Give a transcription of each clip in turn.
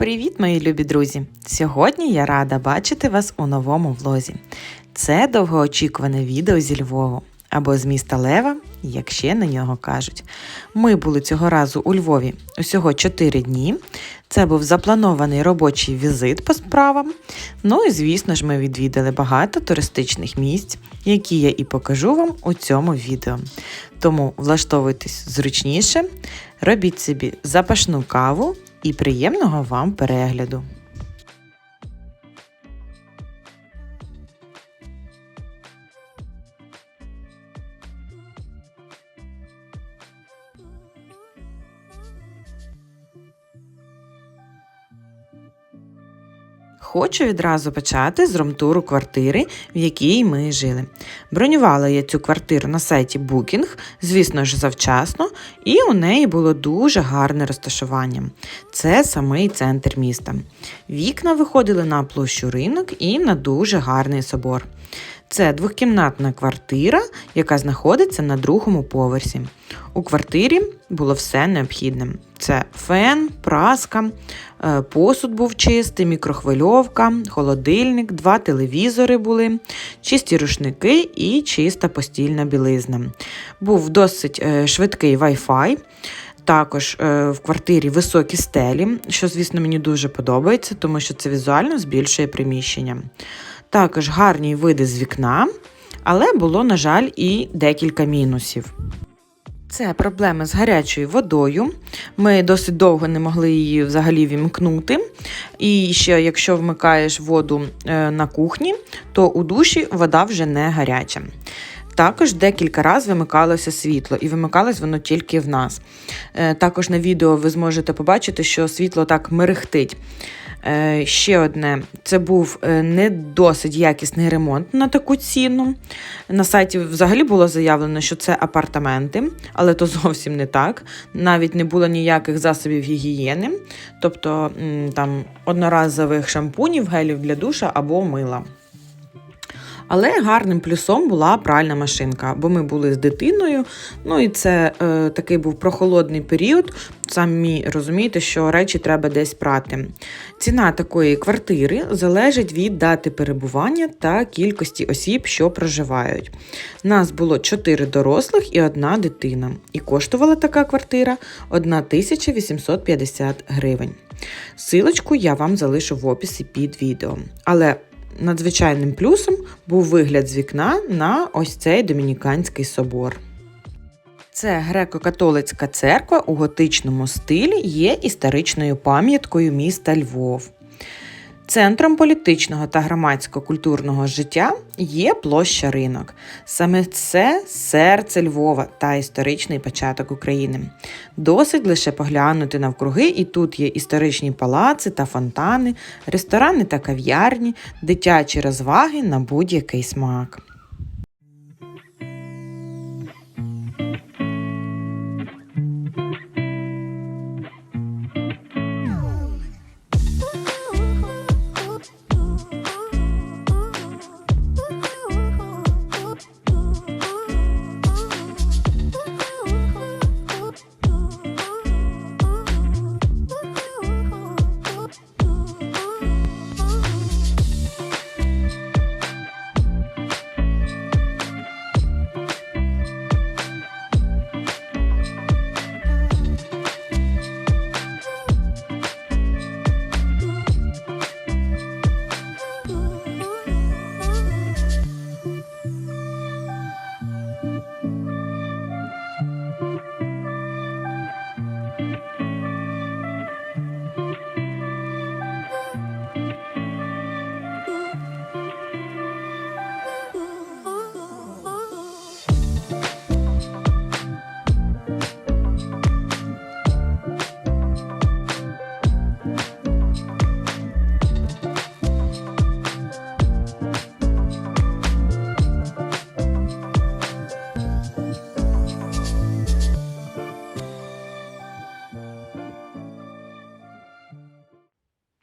Привіт, мої любі друзі! Сьогодні я рада бачити вас у новому влозі. Це довгоочікуване відео зі Львову або з міста Лева, як ще на нього кажуть. Ми були цього разу у Львові усього 4 дні. Це був запланований робочий візит по справам. Ну і звісно ж, ми відвідали багато туристичних місць, які я і покажу вам у цьому відео. Тому влаштовуйтесь зручніше, робіть собі запашну каву і приємного вам перегляду! Хочу відразу почати з ромтуру квартири, в якій ми жили. Бронювала я цю квартиру на сайті Booking, звісно ж, завчасно, і у неї було дуже гарне розташування. Це самий центр міста. Вікна виходили на площу ринок і на дуже гарний собор. Це двохкімнатна квартира, яка знаходиться на другому поверсі. У квартирі було все необхідне: це фен, праска, е, посуд був чистий, мікрохвильовка, холодильник, два телевізори були, чисті рушники і чиста постільна білизна. Був досить е, швидкий Wi-Fi. Також е, в квартирі високі стелі, що, звісно, мені дуже подобається, тому що це візуально збільшує приміщення. Також гарні види з вікна, але було, на жаль, і декілька мінусів. Це проблеми з гарячою водою. Ми досить довго не могли її взагалі вімкнути. І ще, якщо вмикаєш воду е, на кухні, то у душі вода вже не гаряча. Також декілька разів вимикалося світло, і вимикалось воно тільки в нас. Е, також на відео ви зможете побачити, що світло так мерехтить. Е, ще одне, це був е, не досить якісний ремонт на таку ціну. На сайті взагалі було заявлено, що це апартаменти, але то зовсім не так. Навіть не було ніяких засобів гігієни, тобто там одноразових шампунів, гелів для душа або мила. Але гарним плюсом була пральна машинка, бо ми були з дитиною. Ну і це е, такий був прохолодний період. Самі розумієте, що речі треба десь прати. Ціна такої квартири залежить від дати перебування та кількості осіб, що проживають. Нас було 4 дорослих і одна дитина. І коштувала така квартира 1850 гривень. Силочку я вам залишу в описі під відео. Але надзвичайним плюсом був вигляд з вікна на ось цей домініканський собор. Це греко-католицька церква у готичному стилі є історичною пам'яткою міста Львов. Центром політичного та громадсько-культурного життя є площа ринок. Саме це серце Львова та історичний початок України. Досить лише поглянути навкруги, і тут є історичні палаци та фонтани, ресторани та кав'ярні, дитячі розваги на будь-який смак.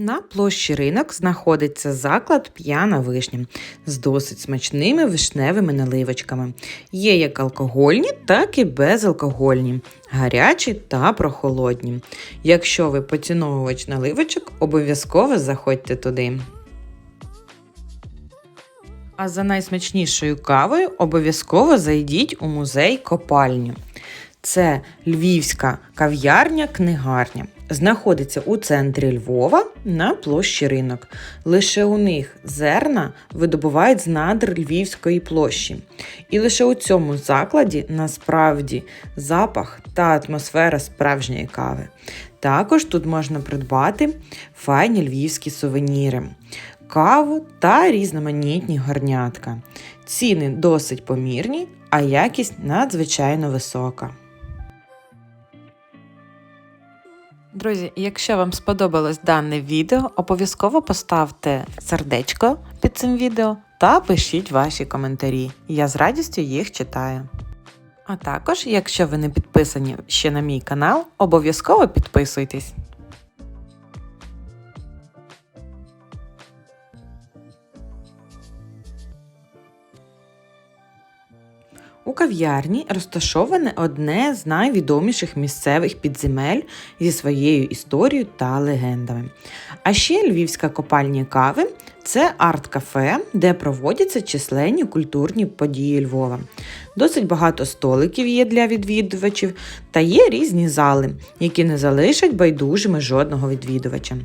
На площі ринок знаходиться заклад П'яна вишня з досить смачними вишневими наливочками. Є як алкогольні, так і безалкогольні, гарячі та прохолодні. Якщо ви поціновувач наливочок, обов'язково заходьте туди. А за найсмачнішою кавою обов'язково зайдіть у музей копальню. Це львівська кав'ярня-книгарня. Знаходиться у центрі Львова на площі ринок. Лише у них зерна видобувають з надр Львівської площі. І лише у цьому закладі насправді запах та атмосфера справжньої кави. Також тут можна придбати файні львівські сувеніри, каву та різноманітні горнятка. Ціни досить помірні, а якість надзвичайно висока. Друзі, якщо вам сподобалось дане відео, обов'язково поставте сердечко під цим відео та пишіть ваші коментарі. Я з радістю їх читаю. А також, якщо ви не підписані ще на мій канал, обов'язково підписуйтесь. У кав'ярні розташоване одне з найвідоміших місцевих підземель зі своєю історією та легендами. А ще львівська копальня кави це арт-кафе, де проводяться численні культурні події Львова. Досить багато столиків є для відвідувачів, та є різні зали, які не залишать байдужими жодного відвідувача.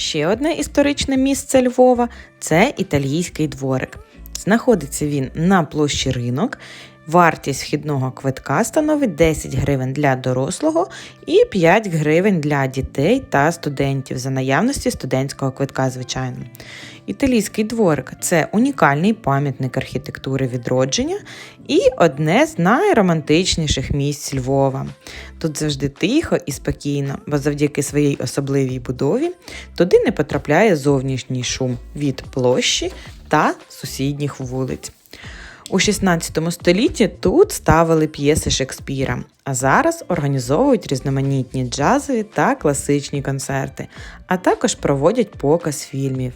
Ще одне історичне місце Львова це італійський дворик. Знаходиться він на площі ринок. Вартість вхідного квитка становить 10 гривень для дорослого і 5 гривень для дітей та студентів за наявності студентського квитка, звичайно. Італійський дворик це унікальний пам'ятник архітектури відродження і одне з найромантичніших місць Львова. Тут завжди тихо і спокійно, бо завдяки своїй особливій будові туди не потрапляє зовнішній шум від площі та сусідніх вулиць. У 16 столітті тут ставили п'єси Шекспіра, а зараз організовують різноманітні джазові та класичні концерти, а також проводять показ фільмів.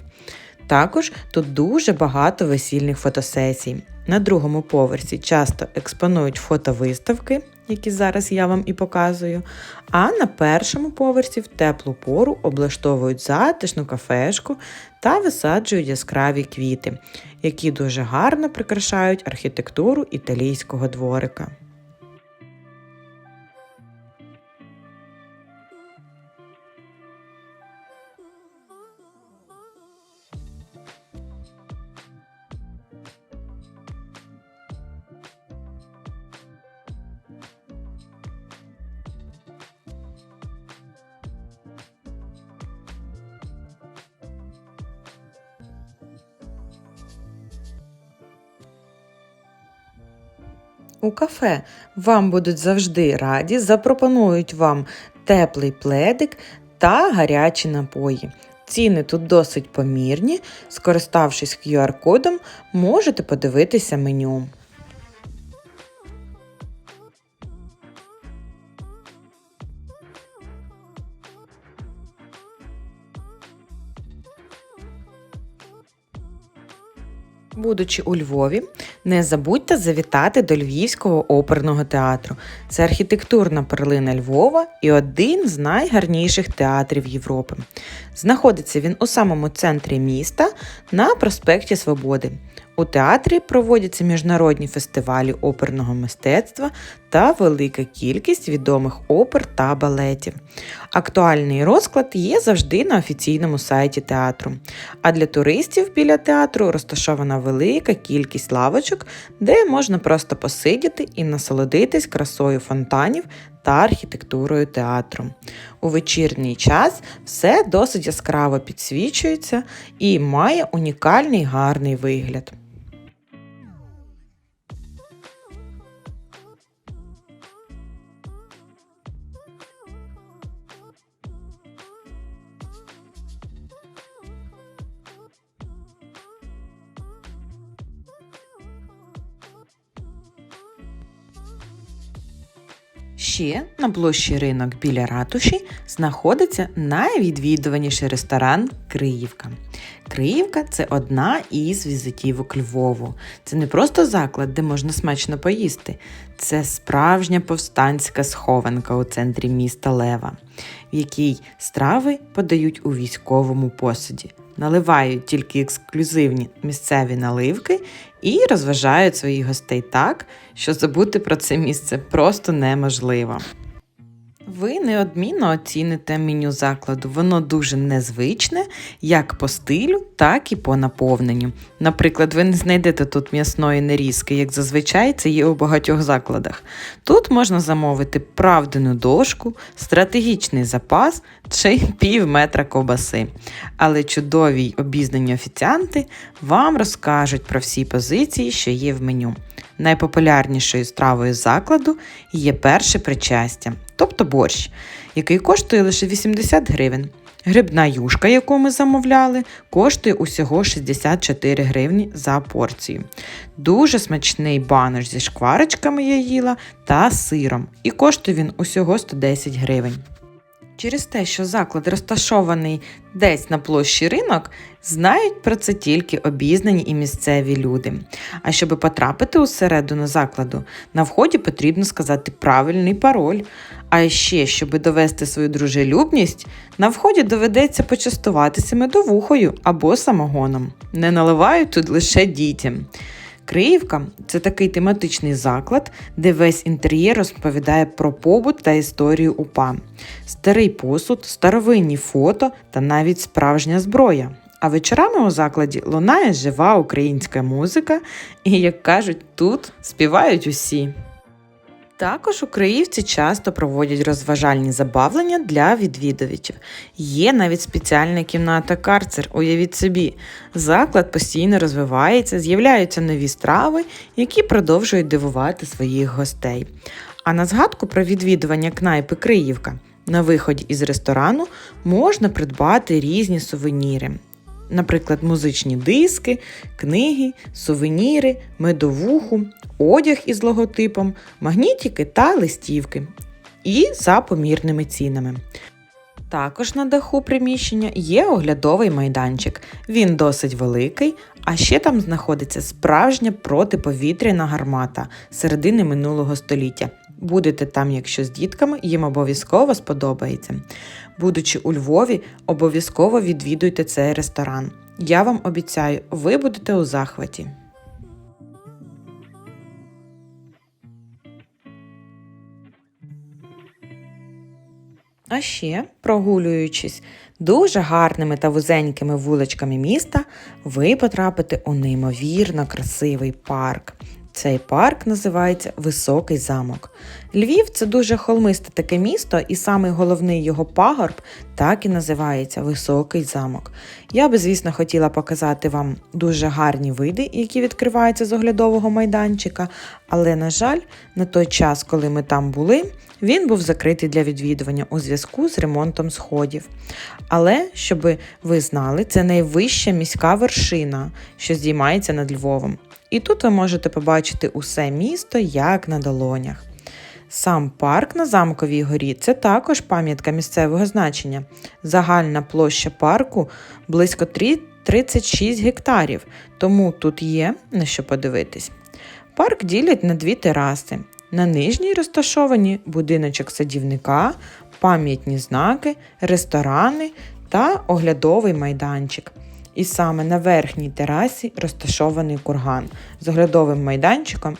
Також тут дуже багато весільних фотосесій. На другому поверсі часто експонують фотовиставки, які зараз я вам і показую. А на першому поверсі в теплу пору облаштовують затишну кафешку та висаджують яскраві квіти, які дуже гарно прикрашають архітектуру італійського дворика. Кафе вам будуть завжди раді, запропонують вам теплий пледик та гарячі напої. Ціни тут досить помірні. Скориставшись QR-кодом, можете подивитися меню. Будучи у Львові, не забудьте завітати до Львівського оперного театру. Це архітектурна перлина Львова і один з найгарніших театрів Європи. Знаходиться він у самому центрі міста на проспекті Свободи. У театрі проводяться міжнародні фестивалі оперного мистецтва та велика кількість відомих опер та балетів. Актуальний розклад є завжди на офіційному сайті театру. А для туристів біля театру розташована велика кількість лавочок, де можна просто посидіти і насолодитись красою фонтанів та архітектурою театру. У вечірній час все досить яскраво підсвічується і має унікальний гарний вигляд. Ще на площі ринок біля ратуші знаходиться найвідвідуваніший ресторан Криївка. Криївка це одна із візитівок Львову. Це не просто заклад, де можна смачно поїсти. Це справжня повстанська схованка у центрі міста Лева, в якій страви подають у військовому посуді. Наливають тільки ексклюзивні місцеві наливки і розважають своїх гостей так, що забути про це місце просто неможливо. Ви неодмінно оціните меню закладу. Воно дуже незвичне, як по стилю, так і по наповненню. Наприклад, ви не знайдете тут м'ясної нарізки, як зазвичай це є у багатьох закладах. Тут можна замовити правдену дошку, стратегічний запас чи пів метра ковбаси. Але чудові обізнані офіціанти вам розкажуть про всі позиції, що є в меню. Найпопулярнішою стравою закладу є перше причастя, тобто борщ, який коштує лише 80 гривень. Грибна юшка, яку ми замовляли, коштує усього 64 гривні за порцію. Дуже смачний банош зі шкварочками я їла та сиром, і коштує він усього 110 гривень. Через те, що заклад розташований десь на площі ринок, знають про це тільки обізнані і місцеві люди. А щоб потрапити усередину закладу, на вході потрібно сказати правильний пароль. А ще, щоб довести свою дружелюбність, на вході доведеться почастуватися медовухою або самогоном. Не наливають тут лише дітям. Криївка це такий тематичний заклад, де весь інтер'єр розповідає про побут та історію УПА, старий посуд, старовинні фото та навіть справжня зброя. А вечорами у закладі лунає жива українська музика, і, як кажуть, тут співають усі. Також українці часто проводять розважальні забавлення для відвідувачів. Є навіть спеціальна кімната карцер, уявіть собі. Заклад постійно розвивається, з'являються нові страви, які продовжують дивувати своїх гостей. А на згадку про відвідування кнайпи Криївка на виході із ресторану можна придбати різні сувеніри. Наприклад, музичні диски, книги, сувеніри, медовуху, одяг із логотипом, магнітики та листівки. І за помірними цінами. Також на даху приміщення є оглядовий майданчик. Він досить великий, а ще там знаходиться справжня протиповітряна гармата середини минулого століття. Будете там, якщо з дітками, їм обов'язково сподобається. Будучи у Львові, обов'язково відвідуйте цей ресторан. Я вам обіцяю, ви будете у захваті. А ще, прогулюючись дуже гарними та вузенькими вуличками міста, ви потрапите у неймовірно красивий парк. Цей парк називається Високий замок. Львів це дуже холмисте таке місто, і самий головний його пагорб так і називається Високий замок. Я би, звісно, хотіла показати вам дуже гарні види, які відкриваються з оглядового майданчика, але, на жаль, на той час, коли ми там були, він був закритий для відвідування у зв'язку з ремонтом сходів. Але, щоб ви знали, це найвища міська вершина, що здіймається над Львовом. І тут ви можете побачити усе місто як на долонях. Сам парк на Замковій горі це також пам'ятка місцевого значення. Загальна площа парку близько 36 гектарів, тому тут є на що подивитись. Парк ділять на дві тераси. На нижній розташовані будиночок садівника, пам'ятні знаки, ресторани та оглядовий майданчик. І саме на верхній терасі розташований курган з оглядовим майданчиком,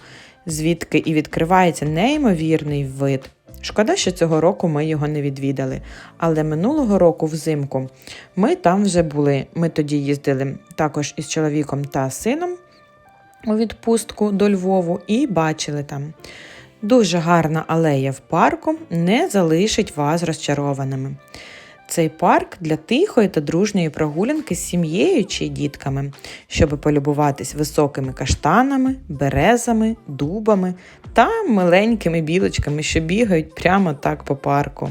звідки і відкривається неймовірний вид. Шкода, що цього року ми його не відвідали. Але минулого року взимку ми там вже були. Ми тоді їздили також із чоловіком та сином у відпустку до Львову і бачили там. Дуже гарна алея в парку не залишить вас розчарованими. Цей парк для тихої та дружньої прогулянки з сім'єю чи дітками, щоб полюбуватись високими каштанами, березами, дубами та миленькими білочками, що бігають прямо так по парку.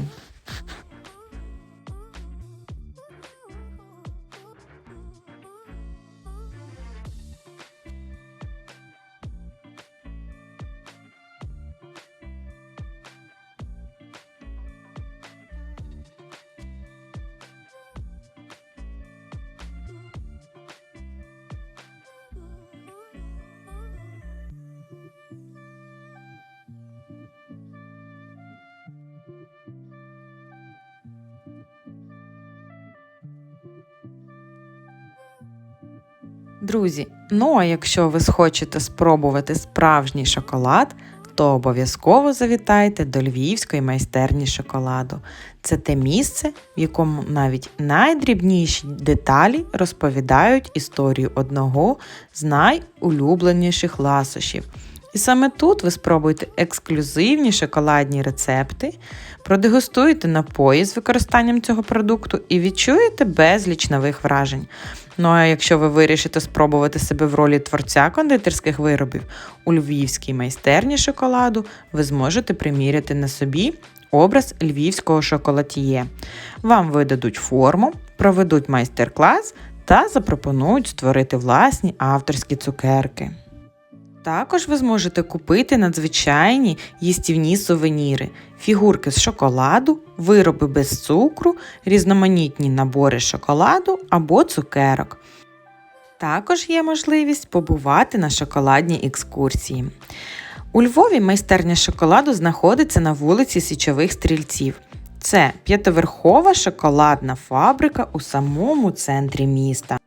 Друзі, ну а якщо ви схочете спробувати справжній шоколад, то обов'язково завітайте до Львівської майстерні шоколаду. Це те місце, в якому навіть найдрібніші деталі розповідають історію одного з найулюбленіших ласощів. І саме тут ви спробуєте ексклюзивні шоколадні рецепти, продегустуєте напої з використанням цього продукту і відчуєте безліч нових вражень. Ну а якщо ви вирішите спробувати себе в ролі творця кондитерських виробів у львівській майстерні шоколаду, ви зможете приміряти на собі образ львівського шоколатіє. Вам видадуть форму, проведуть майстер-клас та запропонують створити власні авторські цукерки. Також ви зможете купити надзвичайні їстівні сувеніри, фігурки з шоколаду, вироби без цукру, різноманітні набори шоколаду або цукерок. Також є можливість побувати на шоколадній екскурсії. У Львові майстерня шоколаду знаходиться на вулиці Січових Стрільців. Це п'ятиверхова шоколадна фабрика у самому центрі міста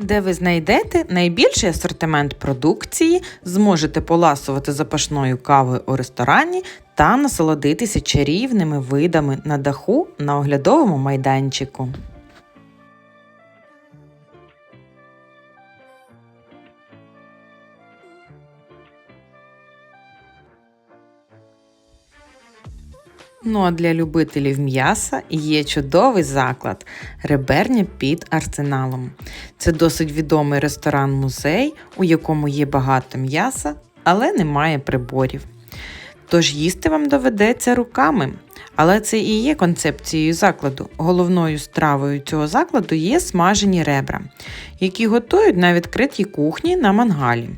де ви знайдете найбільший асортимент продукції, зможете поласувати запашною кавою у ресторані та насолодитися чарівними видами на даху на оглядовому майданчику. Ну а для любителів м'яса є чудовий заклад реберня під арсеналом. Це досить відомий ресторан-музей, у якому є багато м'яса, але немає приборів. Тож їсти вам доведеться руками. Але це і є концепцією закладу. Головною стравою цього закладу є смажені ребра, які готують на відкритій кухні на мангалі.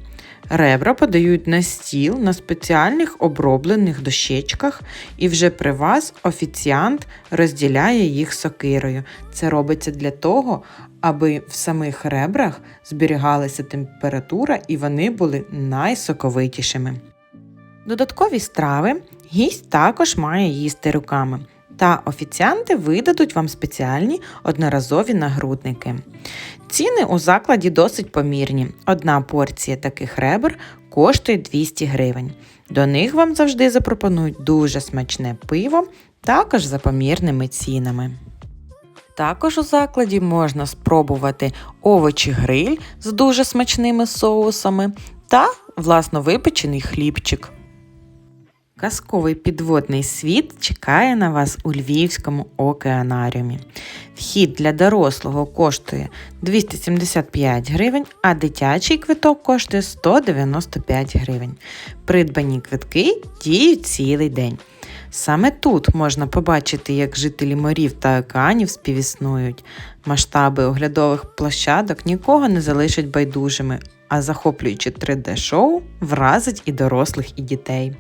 Ребра подають на стіл на спеціальних оброблених дощечках, і вже при вас офіціант розділяє їх сокирою. Це робиться для того, аби в самих ребрах зберігалася температура і вони були найсоковитішими. Додаткові страви гість також має їсти руками та офіціанти видадуть вам спеціальні одноразові нагрудники. Ціни у закладі досить помірні. Одна порція таких ребер коштує 200 гривень. До них вам завжди запропонують дуже смачне пиво, також за помірними цінами. Також у закладі можна спробувати овочі гриль з дуже смачними соусами та власно випечений хлібчик. Казковий підводний світ чекає на вас у Львівському океанаріумі. Вхід для дорослого коштує 275 гривень, а дитячий квиток коштує 195 гривень. Придбані квитки діють цілий день. Саме тут можна побачити, як жителі морів та океанів співіснують. Масштаби оглядових площадок нікого не залишать байдужими, а захоплюючи 3D-шоу вразить і дорослих, і дітей.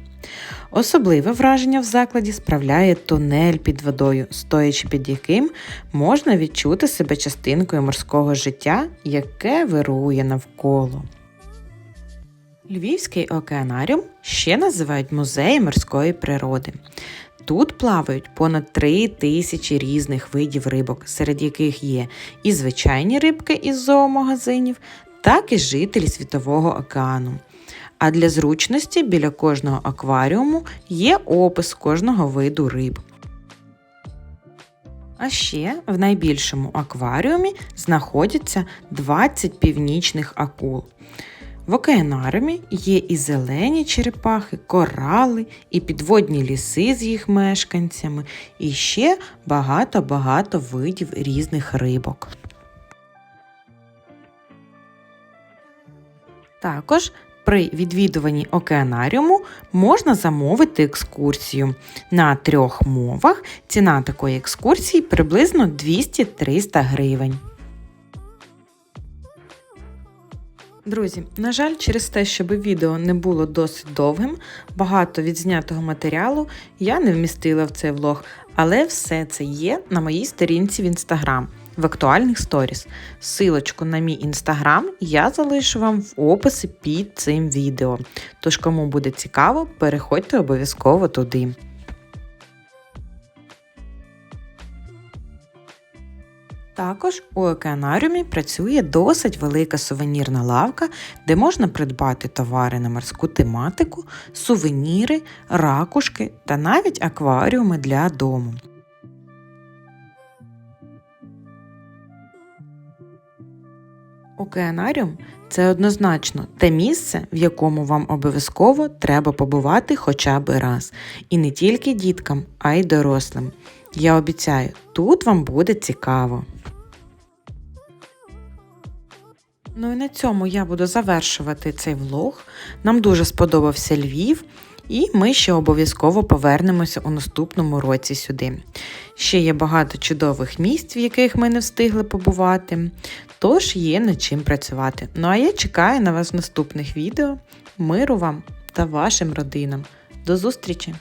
Особливе враження в закладі справляє тунель під водою, стоячи під яким можна відчути себе частинкою морського життя, яке вирує навколо. Львівський океанаріум ще називають музеєм морської природи. Тут плавають понад три тисячі різних видів рибок, серед яких є і звичайні рибки із зоомагазинів, так і жителі Світового океану. А для зручності біля кожного акваріуму є опис кожного виду риб. А ще в найбільшому акваріумі знаходяться 20 північних акул. В океанаріумі є і зелені черепахи, корали, і підводні ліси з їх мешканцями, і ще багато-багато видів різних рибок. Також при відвідуванні океанаріуму можна замовити екскурсію на трьох мовах. Ціна такої екскурсії приблизно 200-300 гривень. Друзі, на жаль, через те, щоб відео не було досить довгим, багато відзнятого матеріалу я не вмістила в цей влог, але все це є на моїй сторінці в інстаграм в актуальних сторіс. Силочку на мій інстаграм я залишу вам в описі під цим відео. Тож, кому буде цікаво, переходьте обов'язково туди. Також у океанаріумі працює досить велика сувенірна лавка, де можна придбати товари на морську тематику, сувеніри, ракушки та навіть акваріуми для дому. Океанаріум це однозначно те місце, в якому вам обов'язково треба побувати хоча б раз. І не тільки діткам, а й дорослим. Я обіцяю, тут вам буде цікаво. Ну і на цьому я буду завершувати цей влог. Нам дуже сподобався Львів, і ми ще обов'язково повернемося у наступному році сюди. Ще є багато чудових місць, в яких ми не встигли побувати, тож є над чим працювати. Ну а я чекаю на вас в наступних відео. Миру вам та вашим родинам. До зустрічі!